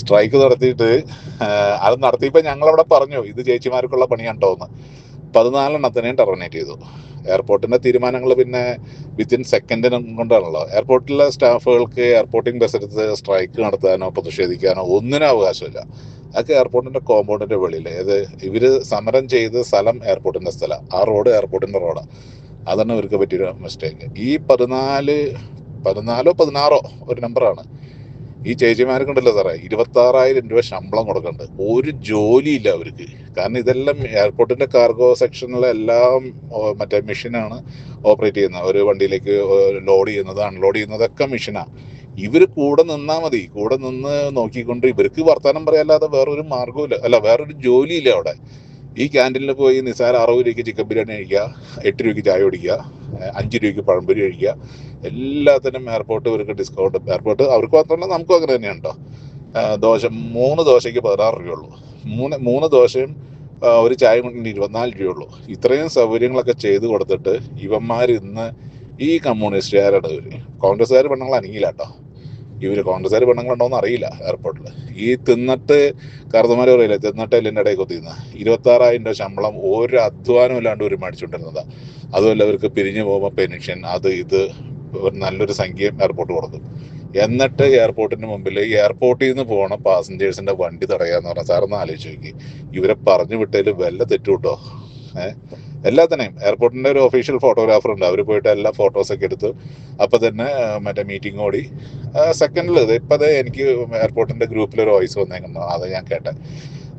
Strike നടത്തിയിട്ട് അത് നടത്തിയപ്പോൾ ഞങ്ങളവിടെ പറഞ്ഞു ഇത് ചേച്ചിമാർക്കുള്ള പണിയാണ്ടോ എന്ന്. പതിനാലെണ്ണത്തിനെയും ടെർമിനേറ്റ് ചെയ്തു. എയർപോർട്ടിന്റെ തീരുമാനങ്ങൾ പിന്നെ വിത്തിൻ സെക്കൻഡിന് കൊണ്ടാണല്ലോ. എയർപോർട്ടിലെ സ്റ്റാഫുകൾക്ക് എയർപോർട്ടിംഗ് ബസ് എടുത്ത് സ്ട്രൈക്ക് നടത്താനോ പ്രതിഷേധിക്കാനോ ഒന്നിനും അവകാശമില്ല. അതൊക്കെ എയർപോർട്ടിന്റെ കോമ്പൗണ്ടിന്റെ വെളിയിൽ ഏത് ഇവർ സമരം ചെയ്ത് സ്ഥലം എയർപോർട്ടിന്റെ സ്ഥലം. ആ റോഡ് എയർപോർട്ടിന്റെ റോഡാണ് അതാണ് ഇവർക്ക് പറ്റിയൊരു മിസ്റ്റേക്ക് ഈ പതിനാല് പതിനാലോ പതിനാറോ ഒരു നമ്പറാണ് ഈ ചേച്ചിമാർക്കുണ്ടല്ലോ സാറേ ഇരുപത്തി ആറായിരം രൂപ ശമ്പളം കൊടുക്കുന്നുണ്ട് ഒരു ജോലിയില്ല അവർക്ക്. കാരണം ഇതെല്ലാം എയർപോർട്ടിന്റെ കാർഗോ സെക്ഷനിലെ എല്ലാം മറ്റേ മെഷീനാണ് ഓപ്പറേറ്റ് ചെയ്യുന്നത്. ഒരു വണ്ടിയിലേക്ക് ലോഡ് ചെയ്യുന്നത് അൺലോഡ് ചെയ്യുന്നതൊക്കെ മെഷീനാ. ഇവർ കൂടെ നിന്നാ മതി. കൂടെ നിന്ന് നോക്കിക്കൊണ്ട് ഇവർക്ക് വർത്തമാനം പറയാല്ലാതെ വേറൊരു മാർഗവും അല്ല വേറൊരു ജോലിയില്ല അവിടെ. ഈ ക്യാന്റീനിൽ പോയി നിസ്സാര അറുപത് രൂപയ്ക്ക് ചിക്കൻ ബിരിയാണി കഴിക്കുക എട്ട് രൂപയ്ക്ക് ചായ കുടിക്കുക അഞ്ച് രൂപയ്ക്ക് പഴംപൊരി കഴിക്കുക. എല്ലാത്തിനും എയർപോർട്ട് ഇവർക്ക് ഡിസ്കൗണ്ട് എയർപോർട്ട് അവർക്ക് മാത്രമല്ല നമുക്കും അങ്ങനെ തന്നെയാണ് കേട്ടോ ഏഹ് ദോശ മൂന്ന് ദോശയ്ക്ക് പതിനാറ് രൂപയുള്ളൂ. മൂന്ന് മൂന്ന് ദോശയും ഒരു ചായ കൊണ്ടിന് ഇരുപത്തിനാല് രൂപയുള്ളൂ. ഇത്രയും സൗകര്യങ്ങളൊക്കെ ചെയ്തു കൊടുത്തിട്ട് ഇവന്മാർ ഇന്ന് ഈ കമ്മ്യൂണിസ്റ്റുകാരുടെ കോൺഗ്രസ്സുകാർ പെണ്ണുങ്ങൾ അനങ്ങിയില്ല കേട്ടോ. ഇവർ കോൺഗ്രസ്സുകാർ പെണ്ണുങ്ങളുണ്ടോന്ന് അറിയില്ല എയർപോർട്ടിൽ ഈ തിന്നിട്ട് കറുത്തമാര് പറയില്ല തിന്നിട്ട് എല്ലിന്റെ ഇടയിൽ കൊത്തിന്ന്. ഇരുപത്തി ആറായിരം രൂപ ശമ്പളം ഒരു അധ്വാനം ഇല്ലാണ്ട് ഒരു മേടിച്ചുകൊണ്ടിരുന്നതാ അതുമല്ല അവർക്ക് പിരിഞ്ഞു പോകുമ്പോൾ പെൻഷൻ അത് ഇത് ഒരു നല്ലൊരു സംഖ്യയും എയർപോർട്ട് കൊടുക്കും എന്നിട്ട് എയർപോർട്ടിന് മുമ്പിൽ എയർപോർട്ടിൽ നിന്ന് പോകണം പാസഞ്ചേഴ്സിന്റെ വണ്ടി തടയാന്ന് പറഞ്ഞാൽ സാറൊന്ന് ആലോചിച്ച് നോക്കി. ഇവരെ പറഞ്ഞു വിട്ടതിൽ വല്ല തെറ്റുണ്ടോ ഏഹ് എല്ലാത്തിനെയും. എയർപോർട്ടിന്റെ ഒരു ഒഫീഷ്യൽ ഫോട്ടോഗ്രാഫർ ഉണ്ട്. അവർ പോയിട്ട് എല്ലാ ഫോട്ടോസൊക്കെ എടുത്തു അപ്പൊ തന്നെ മറ്റേ മീറ്റിംഗ് ഓടി. സെക്കൻഡിൽ ഇപ്പൊ അത് എനിക്ക് എയർപോർട്ടിന്റെ ഗ്രൂപ്പിൽ ഒരു വോയിസ് വന്നേക്കുന്നു. അത് ഞാൻ കേട്ടെ.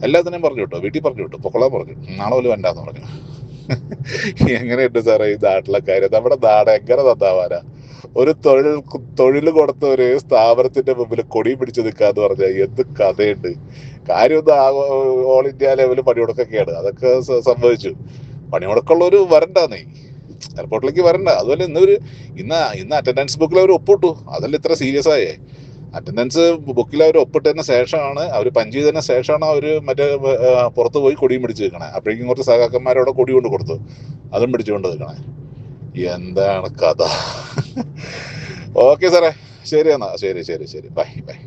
എല്ലാത്തിനെയും പറഞ്ഞു വിട്ടു? വീട്ടിൽ പറഞ്ഞു വിട്ടു? പൊക്കോളാൻ പറഞ്ഞു. നാളെ പോലും വേണ്ടാന്ന് പറഞ്ഞു. എങ്ങനെയുണ്ട് സാറേ ഈ നാട്ടിലെ കാര്യം? നമ്മുടെ നാട് എങ്ങനെ തന്നാവാനാ ഒരു തൊഴിൽ തൊഴിൽ കൊടുത്ത ഒരു സ്ഥാപനത്തിന്റെ മുമ്പിൽ കൊടി പിടിച്ചു നിൽക്കാന്ന് പറഞ്ഞാൽ എന്ത് കഥയുണ്ട്? കാര്യം ഒന്ന് ഓൾ ഇന്ത്യ ലെവലിൽ പണിയെടുക്കൊക്കെയാണ് അതൊക്കെ സംഭവിച്ചു. പണിമുടക്കുള്ളവര് വരണ്ടെന്നേ. എയർപോർട്ടിലേക്ക് വരണ്ട. അതുപോലെ ഇന്നൊരു ഇന്ന് ഇന്ന് അറ്റൻഡൻസ് ബുക്കിൽ അവർ ഒപ്പിട്ടു. അതല്ല ഇത്ര സീരിയസ് ആയേ? അറ്റൻഡൻസ് ബുക്കിൽ അവർ ഒപ്പിട്ടതിന് ശേഷമാണ് അവർ പഞ്ച് ചെയ്തതിന് ശേഷമാണ് അവർ മറ്റേ പുറത്ത് പോയി കൊടിയും പിടിച്ച് വെക്കണേ അപ്പോഴേക്കും കുറച്ച് സഹാക്കന്മാരവിടെ കൊടി കൊണ്ട് കൊടുത്തു. അതും പിടിച്ചുകൊണ്ട് നിൽക്കണേ എന്താണ് കഥ? ഓക്കെ സാറേ ശരി എന്നാ. ശരി ശരി ശരി. Bye bye